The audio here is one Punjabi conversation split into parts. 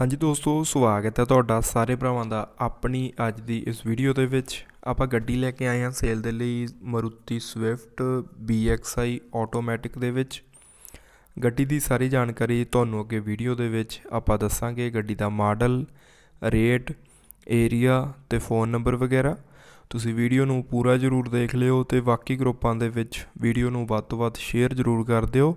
ਹਾਂਜੀ ਦੋਸਤੋ, ਸਵਾਗਤ ਹੈ ਤੁਹਾਡਾ ਸਾਰੇ ਭਰਾਵਾਂ ਦਾ ਆਪਣੀ ਅੱਜ ਦੀ ਇਸ ਵੀਡੀਓ ਦੇ ਵਿੱਚ। ਆਪਾਂ ਗੱਡੀ ਲੈ ਕੇ ਆਏ ਹਾਂ ਸੇਲ ਦੇ ਲਈ ਮਰੂਤੀ ਸਵਿਫਟ BXI ਆਟੋਮੈਟਿਕ ਦੇ ਵਿੱਚ। ਗੱਡੀ ਦੀ ਸਾਰੀ ਜਾਣਕਾਰੀ ਤੁਹਾਨੂੰ ਅੱਗੇ ਵੀਡੀਓ ਦੇ ਵਿੱਚ ਆਪਾਂ ਦੱਸਾਂਗੇ। ਗੱਡੀ ਦਾ ਮਾਡਲ ਰੇਟ ਏਰੀਆ ਤੇ ਫੋਨ ਨੰਬਰ ਵਗੈਰਾ। ਤੁਸੀਂ ਵੀਡੀਓ ਨੂੰ ਪੂਰਾ ਜ਼ਰੂਰ ਦੇਖ ਲਿਓ ਤੇ ਬਾਕੀ ਗਰੁੱਪਾਂ ਦੇ ਵਿੱਚ ਵੀਡੀਓ ਨੂੰ ਵੱਧ ਤੋਂ ਵੱਧ ਸ਼ੇਅਰ ਜ਼ਰੂਰ ਕਰ ਦਿਓ।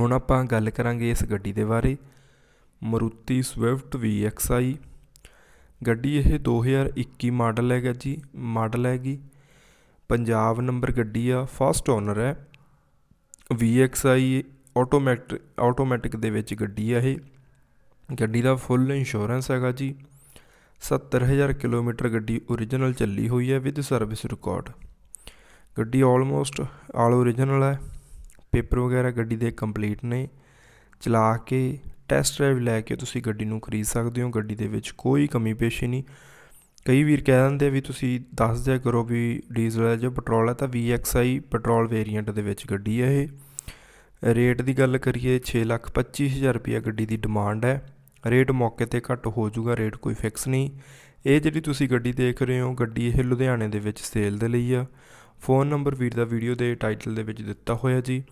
ਹੁਣ ਆਪਾਂ ਗੱਲ ਕਰਾਂਗੇ ਇਸ ਗੱਡੀ ਦੇ ਬਾਰੇ। ਮਰੂਤੀ ਸਵਿਫਟ VXI ਗੱਡੀ ਇਹ 2021 ਮਾਡਲ ਹੈਗਾ ਜੀ, ਮਾਡਲ ਹੈਗੀ। ਪੰਜਾਬ ਨੰਬਰ ਗੱਡੀ ਆ, ਫਸਟ ਓਨਰ ਹੈ। VXI ਆਟੋਮੈਟਿਕ ਆਟੋਮੈਟਿਕ ਦੇ ਵਿੱਚ ਗੱਡੀ ਆ ਇਹ। ਗੱਡੀ ਦਾ ਫੁੱਲ ਇੰਸ਼ੋਰੈਂਸ ਹੈਗਾ ਜੀ। 70000 ਕਿਲੋਮੀਟਰ ਗੱਡੀ ਓਰੀਜਨਲ ਚੱਲੀ ਹੋਈ ਹੈ ਵਿਦ ਸਰਵਿਸ ਰਿਕਾਰਡ ਗੱਡੀ ਆਲਮੋਸਟ ਆਲ ਓਰੀਜਨਲ ਹੈ। ਪੇਪਰ ਵਗੈਰਾ ਗੱਡੀ ਦੇ ਕੰਪਲੀਟ ਨੇ, ਚਲਾ ਕੇ ਟੈਸਟ ਡਰਾਈਵ ਲੈ ਕੇ ਤੁਸੀਂ ਗੱਡੀ ਨੂੰ ਖਰੀਦ ਸਕਦੇ ਹੋ, ਗੱਡੀ ਦੇ ਵਿੱਚ ਕੋਈ ਕਮੀ ਪੇਸ਼ੀ ਨਹੀਂ। ਕਈ ਵੀਰ ਕਹਿ ਦਿੰਦੇ ਵੀ ਤੁਸੀਂ ਦੱਸ ਦਿਆ ਕਰੋ ਵੀ ਡੀਜ਼ਲ ਹੈ ਜਾਂ ਪੈਟਰੋਲ ਹੈ ਤਾਂ VXI ਪੈਟਰੋਲ ਵੇਰੀਐਂਟ ਦੇ ਵਿੱਚ ਗੱਡੀ ਹੈ ਇਹ। ਰੇਟ ਦੀ ਗੱਲ ਕਰੀਏ 625000 ਰੁਪਏ ਗੱਡੀ ਦੀ ਡਿਮਾਂਡ ਹੈ। ਰੇਟ ਮੌਕੇ ਤੇ ਘੱਟ ਹੋ ਜਾਊਗਾ, ਰੇਟ ਕੋਈ ਫਿਕਸ ਨਹੀਂ। ਇਹ ਜਿਹੜੀ ਤੁਸੀਂ ਗੱਡੀ ਦੇਖ ਰਹੇ ਹੋ, ਗੱਡੀ ਇਹ ਲੁਧਿਆਣੇ ਦੇ ਵਿੱਚ ਸੇਲ ਦੇ ਲਈ ਆ। ਫੋਨ ਨੰਬਰ ਵੀਰ ਦਾ ਵੀਡੀਓ ਦੇ ਟਾਈਟਲ ਦੇ ਵਿੱਚ ਦਿੱਤਾ ਹੋਇਆ ਜੀ।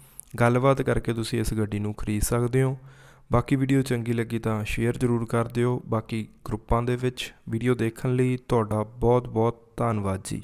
ਗੱਲਬਾਤ ਕਰਕੇ ਤੁਸੀਂ ਇਸ ਗੱਡੀ ਨੂੰ ਖਰੀਦ ਸਕਦੇ ਹੋ। ਬਾਕੀ ਵੀਡੀਓ ਚੰਗੀ ਲੱਗੀ ਤਾਂ ਸ਼ੇਅਰ ਜ਼ਰੂਰ ਕਰ ਦਿਓ। ਬਾਕੀ ਗਰੁੱਪਾਂ ਦੇ ਵਿੱਚ ਵੀਡੀਓ ਦੇਖਣ ਲਈ ਤੁਹਾਡਾ ਬਹੁਤ ਬਹੁਤ ਧੰਨਵਾਦ ਜੀ।